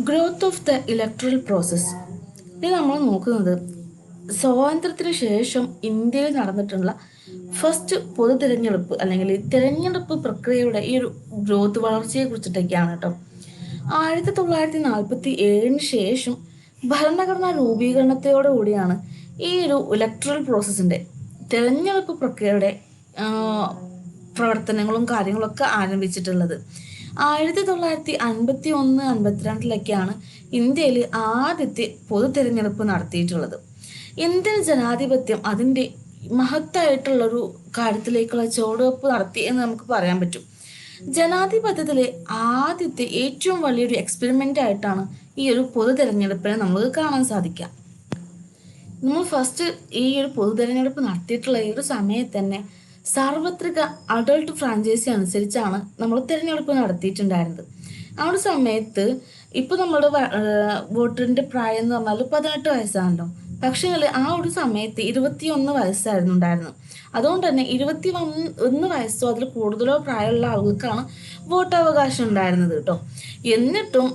Growth of the electoral process ഇത് നമ്മൾ നോക്കുന്നത് സ്വാതന്ത്ര്യത്തിന് ശേഷം ഇന്ത്യയിൽ നടന്നിട്ടുള്ള ഫസ്റ്റ് പൊതു തിരഞ്ഞെടുപ്പ് അല്ലെങ്കിൽ തിരഞ്ഞെടുപ്പ് പ്രക്രിയയുടെ ഈ ഒരു ഗ്രോത്ത് വളർച്ചയെ കുറിച്ചിട്ടൊക്കെയാണ് കേട്ടോ. ആയിരത്തി തൊള്ളായിരത്തി നാൽപ്പത്തി ഏഴിന് ശേഷം ഭരണഘടനാ രൂപീകരണത്തോടുകൂടിയാണ് ഈ ഒരു ഇലക്ട്രൽ പ്രോസസ്സിന്റെ തിരഞ്ഞെടുപ്പ് പ്രക്രിയയുടെ പ്രവർത്തനങ്ങളും കാര്യങ്ങളൊക്കെ ആരംഭിച്ചിട്ടുള്ളത്. ആയിരത്തി തൊള്ളായിരത്തി അൻപത്തി ഒന്ന് അൻപത്തിരണ്ടിലൊക്കെയാണ് ഇന്ത്യയിൽ ആദ്യത്തെ പൊതു തിരഞ്ഞെടുപ്പ് നടത്തിയിട്ടുള്ളത്. ഇന്ത്യൻ ജനാധിപത്യം അതിന്റെ മഹത്തായിട്ടുള്ളൊരു കാര്യത്തിലേക്കുള്ള ചുവടുവെപ്പ് നടത്തി എന്ന് നമുക്ക് പറയാൻ പറ്റും. ജനാധിപത്യത്തിലെ ആദ്യത്തെ ഏറ്റവും വലിയൊരു എക്സ്പെരിമെന്റ് ആയിട്ടാണ് ഈ ഒരു പൊതു തിരഞ്ഞെടുപ്പിനെ നമുക്ക് കാണാൻ സാധിക്കുക. നമ്മൾ ഫസ്റ്റ് ഈ ഒരു പൊതു തിരഞ്ഞെടുപ്പ് നടത്തിയിട്ടുള്ള ഈ ഒരു സമയത്ത് തന്നെ സാർവത്രിക അഡൾട്ട് ഫ്രാഞ്ചൈസി അനുസരിച്ചാണ് നമ്മൾ തിരഞ്ഞെടുപ്പ് നടത്തിയിട്ടുണ്ടായിരുന്നത്. ആ ഒരു സമയത്ത് ഇപ്പോൾ നമ്മുടെ വോട്ടറിന്റെ പ്രായം എന്ന് പറഞ്ഞാൽ പതിനെട്ട് വയസ്സാണല്ലോ. പക്ഷേ ആ ഒരു സമയത്ത് ഇരുപത്തിയൊന്ന് വയസ്സായിരുന്നു ഉണ്ടായിരുന്നത്. അതുകൊണ്ട് തന്നെ ഇരുപത്തി ഒന്ന് വയസ്സോ അതിൽ കൂടുതലോ പ്രായമുള്ള ആളുകൾക്കാണ് വോട്ടവകാശം ഉണ്ടായിരുന്നത് കേട്ടോ. എന്നിട്ടും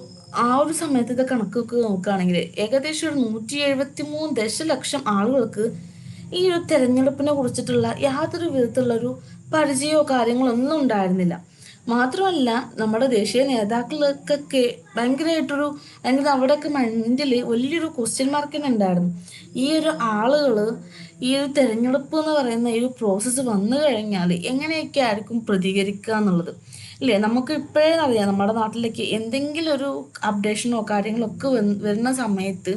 ആ ഒരു സമയത്ത് ഇത് കണക്കൊക്കെ നോക്കുകയാണെങ്കിൽ ഏകദേശം ഒരു നൂറ്റി എഴുപത്തി മൂന്ന് ദശലക്ഷം ആളുകൾക്ക് ഈ ഒരു തെരഞ്ഞെടുപ്പിനെ കുറിച്ചിട്ടുള്ള യാതൊരു വിധത്തിലുള്ളൊരു പരിചയമോ കാര്യങ്ങളോ ഒന്നും ഉണ്ടായിരുന്നില്ല. മാത്രമല്ല നമ്മുടെ ദേശീയ നേതാക്കൾക്കൊക്കെ ഭയങ്കരമായിട്ടൊരു അല്ലെങ്കിൽ അവിടെയൊക്കെ മൈൻഡിൽ വലിയൊരു ക്വസ്റ്റ്യൻ മാർക്ക് തന്നെ ഉണ്ടായിരുന്നു. ഈ ഒരു ആളുകൾ ഈ ഒരു തെരഞ്ഞെടുപ്പ് എന്ന് പറയുന്ന ഈ ഒരു പ്രോസസ്സ് വന്നു കഴിഞ്ഞാൽ എങ്ങനെയൊക്കെ ആയിരിക്കും പ്രതികരിക്കുക എന്നുള്ളത്? ഇല്ലേ? നമുക്ക് ഇപ്പോഴേ അറിയാം നമ്മുടെ നാട്ടിലേക്ക് എന്തെങ്കിലും ഒരു അപ്ഡേഷനോ കാര്യങ്ങളോ ഒക്കെ വരുന്ന സമയത്ത്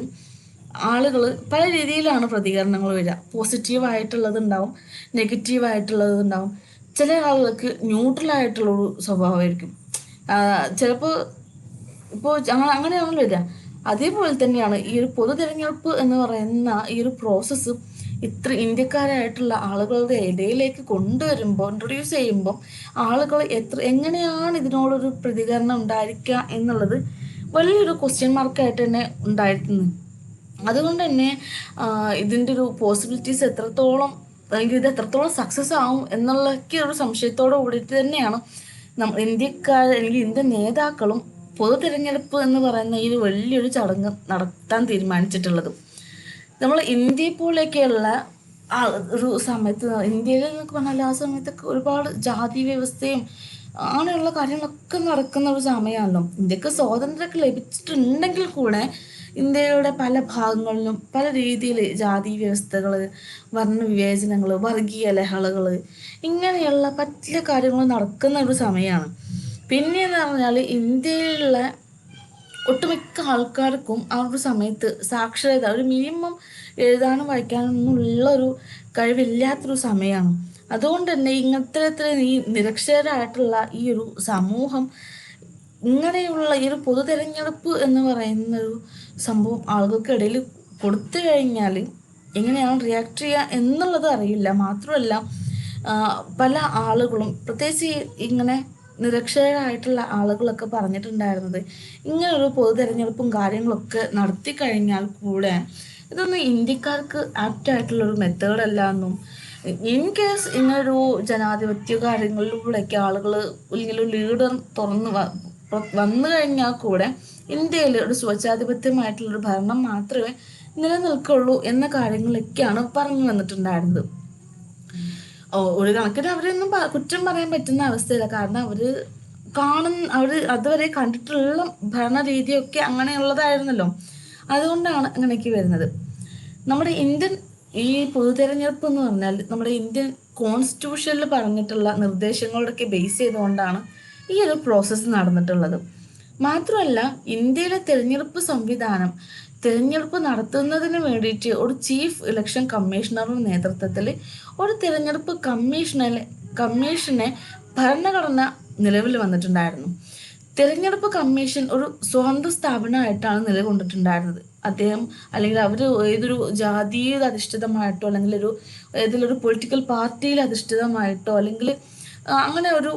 ആളുകൾ പല രീതിയിലാണ് പ്രതികരണങ്ങൾ വരിക. പോസിറ്റീവ് ആയിട്ടുള്ളതുണ്ടാവും നെഗറ്റീവ് ഉണ്ടാവും. ചില ആളുകൾക്ക് ന്യൂട്രൽ ആയിട്ടുള്ളൊരു സ്വഭാവമായിരിക്കും. ചിലപ്പോൾ ഇപ്പോൾ അങ്ങനെയാണല്ലോ വരിക. അതേപോലെ തന്നെയാണ് ഈ ഒരു പൊതു തിരഞ്ഞെടുപ്പ് എന്ന് പറയുന്ന ഈ ഒരു പ്രോസസ്സ് ഇത്ര ഇന്ത്യക്കാരായിട്ടുള്ള ആളുകളുടെ ഇടയിലേക്ക് കൊണ്ടുവരുമ്പോൾ ഇൻട്രൊഡ്യൂസ് ചെയ്യുമ്പോൾ ആളുകൾ എത്ര എങ്ങനെയാണ് ഇതിനോടൊരു പ്രതികരണം ഉണ്ടായിരിക്കുക എന്നുള്ളത് വലിയൊരു ക്വസ്റ്റ്യൻ മാർക്കായിട്ട് തന്നെ ഉണ്ടായിരുന്നു അതുകൊണ്ട് തന്നെ ഇതിന്റെ ഒരു പോസിബിലിറ്റീസ് എത്രത്തോളം അല്ലെങ്കിൽ ഇത് എത്രത്തോളം സക്സസ് ആവും എന്നുള്ളൊക്കെ ഒരു സംശയത്തോടു കൂടിയിട്ട് തന്നെയാണ് നമ്മൾ ഇന്ത്യക്കാർ അല്ലെങ്കിൽ ഇന്ത്യൻ നേതാക്കളും പൊതു തിരഞ്ഞെടുപ്പ് എന്ന് പറയുന്ന ഈ വലിയൊരു ചടങ്ങ് നടത്താൻ തീരുമാനിച്ചിട്ടുള്ളത്. നമ്മൾ ഇന്ത്യയെ പോലെയൊക്കെയുള്ള ആ ഒരു സമയത്ത് ഇന്ത്യയിൽ എന്നൊക്കെ പറഞ്ഞാൽ ആ സമയത്തൊക്കെ ഒരുപാട് ജാതി വ്യവസ്ഥയും അങ്ങനെയുള്ള കാര്യങ്ങളൊക്കെ നടക്കുന്ന ഒരു സമയമാണല്ലോ. ഇന്ത്യയ്ക്ക് സ്വാതന്ത്ര്യമൊക്കെ ലഭിച്ചിട്ടുണ്ടെങ്കിൽ കൂടെ ഇന്ത്യയുടെ പല ഭാഗങ്ങളിലും പല രീതിയിൽ ജാതി വ്യവസ്ഥകൾ വർണവിവേചനങ്ങൾ വർഗീയ ലഹളകൾ ഇങ്ങനെയുള്ള പല കാര്യങ്ങൾ നടക്കുന്ന ഒരു സമയമാണ് പിന്നെയെന്ന് പറഞ്ഞാൽ ഇന്ത്യയിലുള്ള ഒട്ടുമിക്ക ആൾക്കാർക്കും ആ ഒരു സമയത്ത് സാക്ഷരത ഒരു മിനിമം എഴുതാനും വായിക്കാനും ഉള്ളൊരു കഴിവില്ലാത്തൊരു സമയമാണ് അതുകൊണ്ട് തന്നെ ഇങ്ങനത്തെ നിരക്ഷരായിട്ടുള്ള ഈ ഒരു സമൂഹം ഇങ്ങനെയുള്ള ഈ ഒരു പൊതു തെരഞ്ഞെടുപ്പ് എന്ന് പറയുന്ന ഒരു സംഭവം ആളുകൾക്കിടയിൽ കൊടുത്തു കഴിഞ്ഞാൽ എങ്ങനെയാണ് റിയാക്ട് ചെയ്യുക എന്നുള്ളത് അറിയില്ല. മാത്രമല്ല പല ആളുകളും പ്രത്യേകിച്ച് ഇങ്ങനെ നിരക്ഷരായിട്ടുള്ള ആളുകളൊക്കെ പറഞ്ഞിട്ടുണ്ടായിരുന്നത് ഇങ്ങനൊരു പൊതു തെരഞ്ഞെടുപ്പും കാര്യങ്ങളൊക്കെ നടത്തി കഴിഞ്ഞാൽ കൂടെ ഇതൊന്നും ഇന്ത്യക്കാർക്ക് ആപ്റ്റ് ആയിട്ടുള്ളൊരു മെത്തേഡല്ല എന്നും. ഇൻ കേസ് ഇങ്ങനൊരു ജനാധിപത്യ കാര്യങ്ങളിലൂടെയൊക്കെ ആളുകൾ അല്ലെങ്കിൽ ലീഡർ തുറന്ന് വന്നു കഴിഞ്ഞാൽ കൂടെ ഇന്ത്യയിൽ ഒരു സ്വച്ഛാധിപത്യമായിട്ടുള്ളൊരു ഭരണം മാത്രമേ നിലനിൽക്കുള്ളൂ എന്ന കാര്യങ്ങളൊക്കെയാണ് പറഞ്ഞു വന്നിട്ടുണ്ടായിരുന്നത്. ഒരു കണക്കിന് അവരൊന്നും കുറ്റം പറയാൻ പറ്റുന്ന അവസ്ഥയില്ല. കാരണം അവർ കാണുന്ന അവർ അതുവരെ കണ്ടിട്ടുള്ള ഭരണരീതിയൊക്കെ അങ്ങനെയുള്ളതായിരുന്നല്ലോ. അതുകൊണ്ടാണ് അങ്ങനെയൊക്കെ വരുന്നത്. നമ്മുടെ ഇന്ത്യൻ ഈ പൊതുതെരഞ്ഞെടുപ്പ് എന്ന് പറഞ്ഞാൽ നമ്മുടെ ഇന്ത്യൻ കോൺസ്റ്റിറ്റ്യൂഷനിൽ പറഞ്ഞിട്ടുള്ള നിർദ്ദേശങ്ങളൊക്കെ ബേസ് ചെയ്തുകൊണ്ടാണ് ഈ ഒരു പ്രോസസ്സ് നടന്നിട്ടുള്ളത്. മാത്രമല്ല ഇന്ത്യയിലെ തിരഞ്ഞെടുപ്പ് സംവിധാനം തിരഞ്ഞെടുപ്പ് നടത്തുന്നതിന് വേണ്ടിയിട്ട് ഒരു ചീഫ് ഇലക്ഷൻ കമ്മീഷണറുടെ നേതൃത്വത്തിൽ ഒരു തിരഞ്ഞെടുപ്പ് കമ്മീഷനെ കമ്മീഷനെ ഭരണഘടന നിലവിൽ വന്നിട്ടുണ്ടായിരുന്നു. തിരഞ്ഞെടുപ്പ് കമ്മീഷൻ ഒരു സ്വതന്ത്ര സ്ഥാപനമായിട്ടാണ് നിലകൊണ്ടിട്ടുണ്ടായിരുന്നത്. അദ്ദേഹം അല്ലെങ്കിൽ അവർ ഏതൊരു ജാതീയ അധിഷ്ഠിതമായിട്ടോ അല്ലെങ്കിൽ ഒരു ഏതെങ്കിലും ഒരു പൊളിറ്റിക്കൽ പാർട്ടിയിൽ അധിഷ്ഠിതമായിട്ടോ അല്ലെങ്കിൽ അങ്ങനെ ഒരു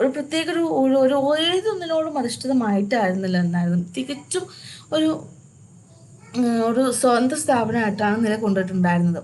ഒരു പ്രത്യേക ഒരു ഒരു ഏതൊന്നിനോടും അധിഷ്ഠിതമായിട്ടായിരുന്നില്ല എന്നായിരുന്നു. തികച്ചും ഒരു ഒരു സ്വതന്ത്ര സ്ഥാപനമായിട്ടാണ് നിലകൊണ്ടിട്ടുണ്ടായിരുന്നത്.